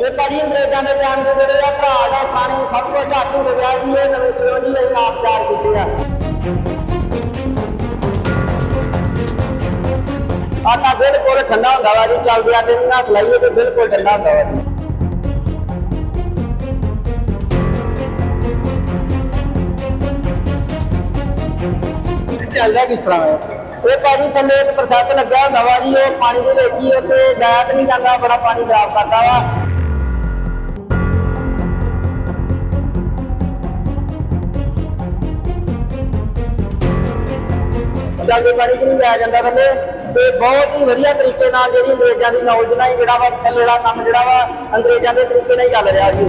ਇਹ ਭਾਜੀ ਅੰਗਰੇਜ਼ਾਂ ਦੇ ਟਾਈਮ ਦੇ ਜਿਹੜੇ ਆ ਘਰਾ ਆ ਪਾਣੀ ਸਭ ਕੁਝ ਝਾਟੂ ਲਗਿਆ ਜੀ ਇਹ ਨਵੇਂ ਸਿਰੋਂ ਜੀ ਅਸੀਂ ਆਪ ਤਿਆਰ ਕੀਤੇ ਆ। ਆਟਾ ਬਿਲਕੁਲ ਠੰਡਾ ਹੁੰਦਾ ਵਾ ਜੀ ਚੱਲ ਗਿਆ ਨੂੰ ਹੱਥ ਲਾਈਏ ਤੇ ਬਿਲਕੁਲ ਠੰਡਾ ਹੁੰਦਾ ਵਾ ਜੀ। ਚੱਲਦਾ ਕਿਸ ਤਰ੍ਹਾਂ ਹੈ ਇਹ ਭਾਜੀ ਥੱਲੇ ਇੱਕ ਪ੍ਰੋਸੈਸ ਲੱਗਿਆ ਹੁੰਦਾ ਵਾ ਜੀ, ਉਹ ਪਾਣੀ ਦੇ ਵਿੱਚ ਹੀ ਉੱਥੇ ਗਾਇਤ ਨਹੀਂ ਜਾਂਦਾ, ਬੜਾ ਪਾਣੀ ਖਰਾਬ ਕਰਦਾ ਵਾ। ਚੱਲਦੇ ਪਾਣੀ 'ਚ ਨਹੀਂ ਜਾਇਆ ਜਾਂਦਾ ਥੱਲੇ ਤੇ ਬਹੁਤ ਹੀ ਵਧੀਆ ਤਰੀਕੇ ਨਾਲ ਜਿਹੜੀ ਅੰਗਰੇਜ਼ਾਂ ਦੀ ਨੌਲੇਜ ਨਾਲ ਜਿਹੜਾ ਵਾ ਥੱਲੇ ਵਾਲਾ ਕੰਮ ਜਿਹੜਾ ਵਾ ਅੰਗਰੇਜ਼ਾਂ ਦੇ ਤਰੀਕੇ ਨਾਲ ਹੀ ਚੱਲ ਰਿਹਾ ਜੀ।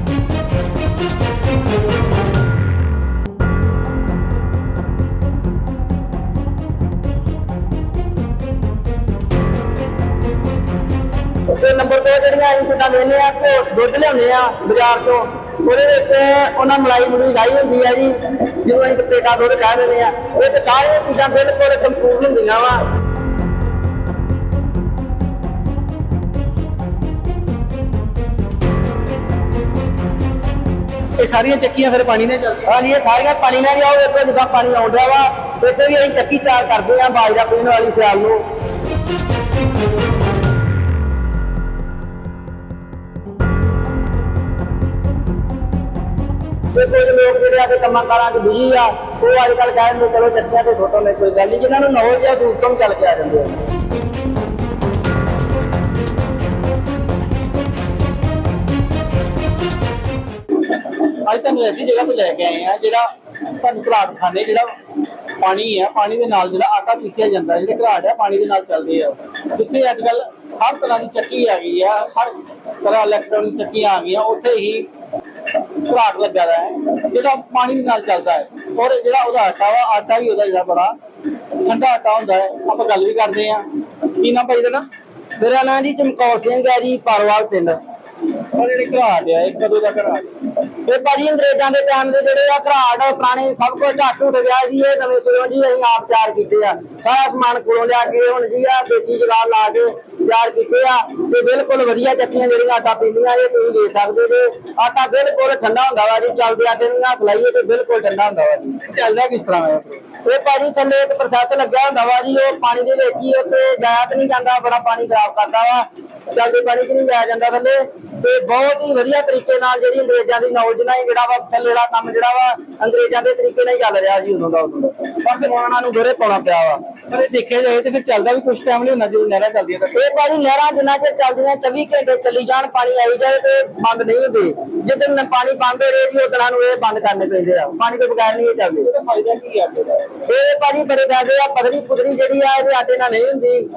ਤੇ ਨੰਬਰ 2 ਜਿਹੜੀਆਂ ਅਸੀਂ ਕਿਦਾਂ ਲੈਨੇ ਆ ਕਿ ਦੁੱਧ ਲਿਆਉਂਦੇ ਆ ਬਾਜ਼ਾਰ ਤੋਂ। ਉਹਦੇ ਵਿੱਚ ਉਹਨਾਂ ਮਲਾਈ ਮਲੂਈ ਲਾਈ ਹੁੰਦੀ ਆ ਜੀ ਜਿਹਨੂੰ ਅਸੀਂ ਪੇਟਾ ਦੁੱਧ ਕਹਿ ਦਿੰਦੇ ਆ। ਇਹ ਤੇ ਸਾਰੀਆਂ ਚੀਜ਼ਾਂ ਬਿਲਕੁਲ ਸੰਪੂਰਨ ਹੁੰਦੀਆਂ ਵਾ। ਇਹ ਸਾਰੀਆਂ ਚੱਕੀਆਂ ਫਿਰ ਪਾਣੀ ਨਾਲ ਚੱਲਦੀਆਂ? ਹਾਂ ਜੀ ਇਹ ਸਾਰੀਆਂ ਪਾਣੀ ਨਾਲ ਹੀ ਆਓ ਵੇਖੋ ਜਿੱਦਾਂ ਪਾਣੀ ਡਿਆ ਵਾ ਇੱਥੇ ਵੀ ਅਸੀਂ ਚੱਕੀ ਤਿਆਰ ਕਰਦੇ ਆ ਬਾਜਰਾ ਪੀਣ ਵਾਲੀ ਸਿਆਲ ਨੂੰ। ਤੇ ਕੁਝ ਲੋਕ ਜਿਹੜੇ ਆ ਕੇ ਕੰਮਾਂ ਕਾਰਾਂ 'ਚ ਬਿਜ਼ੀ ਆ, ਉਹ ਅੱਜ ਕੱਲ੍ਹ ਕਹਿੰਦੇ ਚਲੋ ਚੱਕੀਆਂ ਤੇ ਫੋਟੋ ਲੈ, ਕੋਈ ਗੱਲ ਨਹੀਂ ਜਿਨ੍ਹਾਂ ਨੂੰ ਨੌਲੇਜ ਆ, ਦੂਰ ਤੋਂ ਚੱਲ ਕੇ ਆ ਜਾਂਦੇ ਆ। ਅੱਜ ਤੁਹਾਨੂੰ ਐਸੀ ਜਗ੍ਹਾ ਤੇ ਲੈ ਕੇ ਆਏ ਆ, ਜਿਹੜਾ ਤੁਹਾਨੂੰ ਘਰਾਟ ਖਾਨੇ ਜਿਹੜਾ ਪਾਣੀ ਆ, ਪਾਣੀ ਦੇ ਨਾਲ ਜਿਹੜਾ ਆਟਾ ਪੀਸਿਆ ਜਾਂਦਾ, ਜਿਹੜੇ ਘਰਾਟ ਆ, ਪਾਣੀ ਦੇ ਨਾਲ ਚੱਲਦੇ ਆ। ਜਿੱਥੇ ਅੱਜ ਕੱਲ ਹਰ ਤਰ੍ਹਾਂ ਦੀ ਚੱਕੀ ਆ ਗਈ ਆ, ਹਰ ਤਰ੍ਹਾਂ ਇਲੈਕਟ੍ਰੋਨਿਕ ਚੱਕੀਆਂ ਆ ਗਈਆਂ, ਉੱਥੇ ਹੀ ਘਰਾਟ ਲੱਗਾ ਦਾ ਹੈ ਜਿਹੜਾ ਪਾਣੀ ਦੇ ਨਾਲ ਚੱਲਦਾ ਹੈ। ਔਰ ਜਿਹੜਾ ਉਹਦਾ ਆਟਾ ਵਾ ਆਟਾ ਵੀ ਉਹਦਾ ਜਿਹੜਾ ਬੜਾ ਠੰਡਾ ਆਟਾ ਹੁੰਦਾ ਹੈ ਆਪਾਂ ਗੱਲ ਵੀ ਕਰਦੇ ਆ ਕੀ ਨਾਮ ਭਾਈ ਦਾ ਨਾ ਮੇਰਾ ਨਾਂ ਜੀ ਚਮਕੌਰ ਸਿੰਘ ਹੈ ਜੀ ਪਰਵਾਲ ਪਿੰਡ। ਔਰ ਜਿਹੜੇ ਘਰਾਟ ਆ ਇਹ ਕਦੋਂ ਦਾ ਘਰਾਟ? ਇਹ ਭਾਜੀ ਅੰਗਰੇਜ਼ਾਂ ਦੇ ਟਾਈਮ ਦੇ ਜਿਹੜੇ ਆ ਘਰਾਟ ਪੁਰਾਣੇ ਸਭ ਕੁਝ ਢਾਟੂ ਗਿਆ ਜੀ ਇਹ ਨਵੇਂ ਸਿਰੋਂ ਜੀ ਅਸੀਂ ਆਪ ਤਿਆਰ ਕੀਤੇ ਆ। ਸਾਰਾ ਸਮਾਨ ਕੋਲੋਂ ਲਿਆ ਕੇ ਹੁਣ ਜੀ ਆ ਦੇਸੀ ਜਗਾੜ ਲਾ ਕੇ ਤਿਆਰ ਕੀਤੇ ਆ ਤੇ ਬਿਲਕੁਲ ਵਧੀਆ ਚੱਕੀਆਂ ਜਿਹੜੀਆਂ ਆਟਾ ਪੀਂਦੀਆਂ ਇਹ ਤੁਸੀਂ ਦੇਖ ਸਕਦੇ ਜੇ। ਆਟਾ ਬਿਲਕੁਲ ਠੰਡਾ ਹੁੰਦਾ ਵਾ ਜੀ ਚੱਲਦੇ ਆਟੇ ਨੂੰ ਹੱਥ ਲਾਈਏ ਤੇ ਬਿਲਕੁਲ ਠੰਡਾ ਹੁੰਦਾ ਵਾ ਜੀ। ਚੱਲਦਾ ਕਿਸ ਤਰ੍ਹਾਂ ਹੈ ਇਹ ਭਾਜੀ ਥੱਲੇ ਇੱਕ ਪ੍ਰੋਸੈਸ ਲੱਗਿਆ ਹੁੰਦਾ ਵਾ ਜੀ ਉਹ ਪਾਣੀ ਦੇ ਵਿੱਚ ਹੀ ਉੱਥੇ ਜਾਇਆ ਤੇ ਨਹੀਂ ਜਾਂਦਾ ਬੜਾ ਪਾਣੀ ਖਰਾਬ ਕਰਦਾ ਵਾ। ਚੱਲਦੇ ਪਾਣੀ 'ਚ ਨਹੀਂ ਜਾਇਆ ਜਾਂਦਾ ਥੱਲੇ। ਤੇ ਬਹੁਤ ਹੀ ਵਧੀਆ ਤਰੀਕੇ ਨਾਲ ਜਿਹੜੀ ਅੰਗਰੇਜ਼ਾਂ ਦੀ ਨੌਲੇਜ ਨਾਲ ਹੀ ਜਿਹੜਾ ਵਾ ਥੱਲੇ ਵਾਲਾ ਕੰਮ ਜਿਹੜਾ ਵਾ ਅੰਗਰੇਜ਼ਾਂ ਦੇ ਤਰੀਕੇ ਨਾਲ ਹੀ ਚੱਲ ਰਿਹਾ ਜੀ ਉਦੋਂ ਦਾ ਉਦੋਂ ਦਾ। ਪਰ ਉਹਨਾਂ ਨੂੰ ਦੋਰੇ ਪਾਉਣਾ ਪਿਆ ਵਾ। ਪਰ ਇਹ ਦੇਖਿਆ ਜਾਏ ਤੇ ਫਿਰ ਚੱਲਦਾ ਵੀ ਕੁਝ ਟਾਈਮ ਨਹੀਂ ਹੁੰਦਾ ਜਦੋਂ ਨਹਿਰਾਂ ਚੱਲਦੀਆਂ ਤਾਂ। ਇਹ ਭਾਜੀ ਨਹਿਰਾਂ ਜਿੰਨਾ ਚਿਰ ਚੱਲਦੀਆਂ 24 ਘੰਟੇ ਚੱਲੀ ਜਾਣ ਪਾਣੀ ਆਈ ਜਾਏ ਤੇ ਬੰਦ ਨਹੀਂ ਹੁੰਦੇ। ਜਿੱਦਣ ਪਾਣੀ ਬੰਦ ਹੋ ਰਿਹਾ ਜੀ ਉਦੋਂ ਨੂੰ ਇਹ ਬੰਦ ਕਰਨੇ ਪੈਂਦੇ ਆ। ਪਾਣੀ ਤੋਂ ਬਗੈਰ ਨਹੀਂ ਇਹ ਚੱਲਦੇ। ਉਹਦਾ ਫਾਇਦਾ ਕੀ ਦਾ? ਇਹ ਭਾਜੀ ਬੜੇ ਫਾਇਦੇ ਆ ਪਤਲੀ ਪੁਦਰੀ ਜਿਹੜੀ ਆ ਇਹਦੇ ਆਟੇ ਨਾਲ ਨਹੀਂ ਹੁੰਦੀ।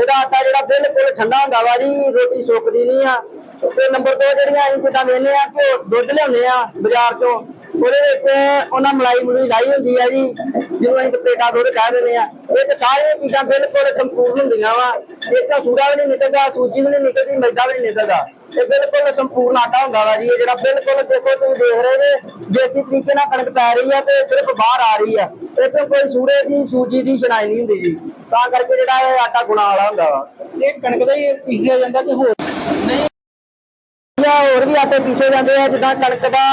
ਇਹਦਾ ਆਟਾ ਜਿਹੜਾ ਬਿਲਕੁਲ ਠੰਡਾ ਹੁੰਦਾ ਵਾ ਜੀ ਰੋਟੀ ਸੁੱਕਦੀ ਨਹੀਂ ਆ। ਤੇ ਨੰਬਰ 2 ਜਿਹੜੀਆਂ ਅਸੀਂ ਜਿੱਦਾਂ ਵੇਨੇ ਆ ਕਿ ਉਹ ਦੁੱਧ ਲਿਆਉਂਦੇ ਆ ਬਾਜ਼ਾਰ ਤੋਂ ਉਹਦੇ ਵਿੱਚ ਉਹਨਾਂ ਮਲਾਈ ਮਲੂਈ ਲਾਈ ਹੁੰਦੀ ਆ ਜੀ, ਜਿਹਨੂੰ ਅਸੀਂ ਪੇਟਾ ਦੁੱਧ ਕਹਿ ਦਿੰਦੇ ਆ ਇਹ ਤੇ ਸਾਰੀਆਂ ਚੀਜ਼ਾਂ ਬਿਲਕੁਲ ਸੰਪੂਰਨ ਹੁੰਦੀਆਂ ਵਾ। ਇਹ ਤਾਂ ਸੂੜਾ ਵੀ ਨਹੀਂ ਨਿਕਲਦਾ, ਸੂਜੀ ਵੀ ਨਹੀਂ ਨਿਕਲਦੀ, ਮੈਦਾ ਵੀ ਨਹੀਂ ਨਿਕਲਦਾ। ਇਹ ਬਿਲਕੁਲ ਸੰਪੂਰਨ ਆਟਾ ਹੁੰਦਾ ਵਾ ਜੀ, ਇਹ ਜਿਹੜਾ ਬਿਲਕੁਲ ਦੇਖੋ ਤੁਸੀਂ ਦੇਖ ਰਹੇ ਨੇ ਦੇਸੀ ਤਰੀਕੇ ਨਾਲ ਕਣਕ ਪੈ ਰਹੀ ਆ ਤੇ ਸਿਰਫ ਬਾਹਰ ਆ ਰਹੀ ਆ। ਇੱਥੇ ਕੋਈ ਸੂੜੇ ਦੀ, ਸੂਜੀ ਦੀ ਸ਼ਨਾਈ ਨਹੀਂ ਹੁੰਦੀ ਜੀ। ਤਾਂ ਕਰਕੇ ਜਿਹੜਾ ਇਹ ਆਟਾ ਗੁਣਾ ਵਾਲਾ ਹੁੰਦਾ ਵਾ। ਇਹ ਕਣਕ ਦਾ ਹੀ ਪੀਸਿਆ ਜਾਂਦਾ ਕਿ ਹੋਰ ਜਾਂ ਹੋਰ ਵੀ ਆਟੇ ਪੀਸੇ ਜਾਂਦੇ ਆ ਜਿੱਦਾਂ ਕਣਕ ਦਾ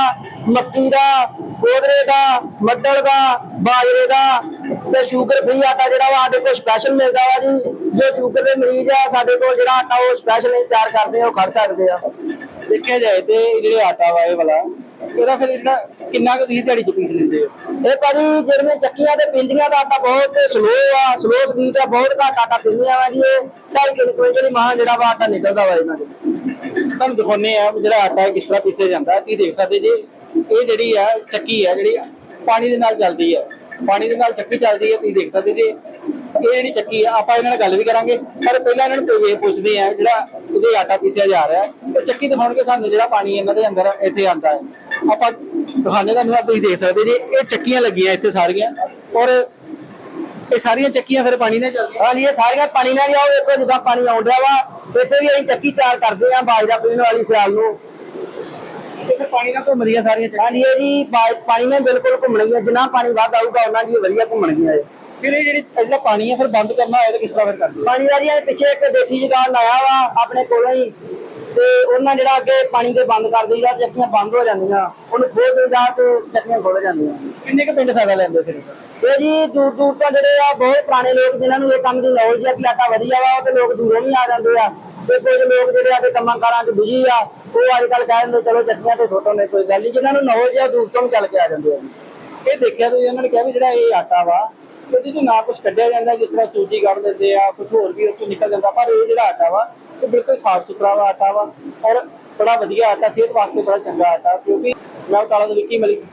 ਮੱਕੀ ਦਾ ਗੋਦਰੇ ਦਾ ਮੱਦਲ ਦਾ ਬਾਜਰੇ ਦਾ ਤੇ ਸ਼ੂਗਰ ਫ੍ਰੀ ਆਟਾ ਜਿਹੜਾ ਵਾ ਸਾਡੇ ਕੋਲ ਸਪੈਸ਼ਲ ਮਿਲਦਾ ਵਾ ਜੀ। ਜੋ ਸ਼ੂਗਰ ਦੇ ਮਰੀਜ਼ ਆ ਸਾਡੇ ਕੋਲ ਜਿਹੜਾ ਆਟਾ ਉਹ ਸਪੈਸ਼ਲ ਹੀ ਤਿਆਰ ਕਰਦੇ ਆ ਉਹ ਖੜ ਸਕਦੇ ਆ। ਦੇਖਿਆ ਜਾਏ ਤੇ ਜਿਹੜੇ ਆਟਾ ਵਾ ਇਹ ਵਾਲਾ ਇਹਦਾ ਫਿਰ ਜਿਹੜਾ ਕਿੰਨਾ ਕੁ ਤੁਸੀਂ ਦਿਹਾੜੀ ਚ ਪੀਸ ਲੈਂਦੇ ਹੋ? ਇਹ ਭਾਜੀ ਜਿਹੜੀਆਂ ਚੱਕੀਆਂ ਤੇ ਪਿੰਡੀਆਂ ਦਾ ਆਟਾ ਬਹੁਤ ਸਲੋ ਆ ਸਲੋ ਸਪੀਡ ਆ ਬਹੁਤ ਘੱਟ ਆਟਾ ਪਿੰਦੀਆਂ ਵਾ ਜੀ ਇਹ। ਢਾਈ ਕਿਲੋ ਕੁਇੰਟਲ ਮਹਾਂ ਜਿਹੜਾ ਵਾ ਆਟਾ ਨਿਕਲਦਾ ਵਾ ਇਹਨਾਂ ਦੇ। ਤੁਹਾਨੂੰ ਦਿਖਾਉਨੇ ਆ ਜਿਹੜਾ ਆਟਾ ਕਿਸ ਤਰ੍ਹਾਂ ਪੀਸਿਆ ਜਾਂਦਾ ਤੁਸੀਂ ਦੇਖ ਸਕਦੇ ਜੀ ਇਹ ਜਿਹੜੀ ਆ ਚੱਕੀ ਆ, ਜਿਹੜੀ ਪਾਣੀ ਦੇ ਨਾਲ ਚੱਲਦੀ ਆ, ਪਾਣੀ ਦੇ ਨਾਲ ਚੱਕੀ ਚੱਲਦੀ ਆ, ਤੁਸੀਂ ਦੇਖ ਸਕਦੇ ਜੀ ਇਹ ਜਿਹੜੀ ਚੱਕੀ ਆ, ਆਪਾਂ ਇਹਨਾਂ ਨਾਲ ਗੱਲ ਵੀ ਕਰਾਂਗੇ, ਪਰ ਪਹਿਲਾਂ ਇਹਨਾਂ ਨੂੰ ਕੋਈ ਪੁੱਛਦੇ ਆ ਜਿਹੜਾ ਇਹਦੇ ਆਟਾ ਪੀਸਿਆ ਜਾ ਰਿਹਾ ਤੇ ਚੱਕੀ ਦਿਖਾਉਣਗੇ ਸਾਨੂੰ ਜਿਹੜਾ ਪਾਣੀ ਇਹਨਾਂ ਦੇ ਅੰਦਰ ਇੱਥੇ ਆਉਂਦਾ ਹੈ। ਆਪਾਂ ਦਿਖਾਣੇ ਤੁਹਾਨੂੰ ਆ ਤੁਸੀਂ ਦੇਖ ਸਕਦੇ ਜੀ ਇਹ ਚੱਕੀਆਂ ਲੱਗੀਆਂ ਇੱਥੇ ਸਾਰੀਆਂ ਔਰ ਇਹ ਸਾਰੀਆਂ ਚੱਕੀਆਂ ਫਿਰ ਪਾਣੀ ਨਾਲ ਚੱਲਦੀਆਂ। ਹਾਂ ਜੀ ਇਹ ਸਾਰੀਆਂ ਪਾਣੀ ਨਾਲ ਹੀ ਆਓ ਵੇਖੋ ਜਿੱਦਾਂ ਪਾਣੀ ਆਉਣ ਡਿਆ ਵਾ ਇੱਥੇ ਵੀ ਅਸੀਂ ਚੱਕੀ ਤਿਆਰ ਕਰਦੇ ਆ ਬਾਜਰਾ ਪੀਣ ਵਾਲੀ ਸਿਆਲ ਨੂੰ। ਤੇ ਫਿਰ ਪਾਣੀ ਨਾਲ ਘੁੰਮਦੀਆਂ ਸਾਰੀਆਂ ਚੱਕੀਆਂ? ਹਾਂਜੀ ਇਹ ਜੀ ਪਾਣੀ ਨੇ ਬਿਲਕੁਲ ਘੁੰਮਣੀ ਹੈ ਜਿੰਨਾ ਪਾਣੀ ਵੱਧ ਆਊਗਾ ਉਹਨਾਂ ਦੀ ਵਧੀਆ ਘੁੰਮਣਗੀਆਂ ਇਹ। ਫਿਰ ਇਹ ਜਿਹੜੀ ਜਿਹੜਾ ਪਾਣੀ ਹੈ ਫਿਰ ਬੰਦ ਕਰਨਾ ਹੋਇਆ ਤਾਂ ਕਿਸ ਤਰ੍ਹਾਂ ਫਿਰ ਕਰਦੇ ਹੋ? ਪਾਣੀ ਦਾ ਜੀ ਇਹ ਪਿੱਛੇ ਇੱਕ ਦੇਸੀ ਜਗਾੜ ਲਾਇਆ ਵਾ ਆਪਣੇ ਕੋਲੋਂ ਹੀ। ਤੇ ਉਹਨਾਂ ਜਿਹੜਾ ਅੱਗੇ ਪਾਣੀ ਦੇ ਬੰਦ ਕਰ ਦਈਦਾ ਚੱਕੀਆਂ ਬੰਦ ਹੋ ਜਾਂਦੀਆਂ ਉਹਨੂੰ ਖੋਲ ਦਈਦਾ ਤੇ ਚੱਕੀਆਂ ਖੁੱਲ ਜਾਂਦੀਆਂ। ਕਿੰਨੇ ਕੁ ਪਿੰਡ ਫਾਇਦਾ ਲੈਂਦੇ ਫਿਰ? ਇਹ ਜੀ ਦੂਰ ਦੂਰ ਤੋਂ ਜਿਹੜੇ ਆ ਬਹੁਤ ਪੁਰਾਣੇ ਲੋਕ ਜਿਨ੍ਹਾਂ ਨੂੰ ਇਹ ਕੰਮ ਦੀ ਨੌਲੇਜ ਆ ਕਿ ਆਟਾ ਵਧੀਆ ਵਾ ਉਹ ਤੇ ਲੋਕ ਦੂਰੋਂ ਵੀ ਆ ਜਾਂਦੇ ਆ। ਤੇ ਕੁਝ ਲੋਕ ਜਿਹੜੇ ਆ ਤੇ ਕੰਮਾਂ ਕਾਰਾਂ 'ਚ ਬਿਜ਼ੀ ਆ ਉਹ ਅੱਜ ਕੱਲ ਕਹਿ ਦਿੰਦੇ ਚਲੋ ਚੱਕੀਆਂ ਤੇ ਛੋਟੋ ਨੇ ਕੋਈ ਗੱਲ ਨਹੀਂ ਜਿਨ੍ਹਾਂ ਨੂੰ ਨੌਲੇਜ ਆ ਦੂਰ ਤੋਂ ਚੱਲ ਕੇ ਆ ਜਾਂਦੇ ਆ ਇਹ ਦੇਖਿਆ ਤੁਸੀਂ ਉਹਨਾਂ ਨੇ ਕਿਹਾ ਵੀ ਜਿਹੜਾ ਇਹ ਆਟਾ ਵਾ ਇਹਦੇ ਚੋਂ ਨਾ ਕੁਝ ਕੱਢਿਆ ਜਾਂਦਾ ਜਿਸ ਤਰ੍ਹਾਂ ਸੂਜੀ ਕੱਢ ਦਿੰਦੇ ਆ ਕੁਝ ਹੋਰ ਵੀ ਉਹ ਨਿਕਲ ਜਾਂਦਾ ਪਰ ਇਹ ਜਿਹੜਾ ਆਟਾ ਵਾ ਇਹ ਬਿਲਕੁਲ ਸਾਫ਼ ਸੁਥਰਾ ਵਾ ਆਟਾ ਵਾ ਔਰ ਬੜਾ ਵਧੀਆ ਆਟਾ, ਸਿਹਤ ਵਾਸਤੇ ਬੜਾ ਚੰਗਾ ਆਟਾ, ਕਿਉਂਕਿ ਮੈਂ ਬਟਾਲਾ ਤੋਂ ਵਿੱਕੀ ਮਲਿਕ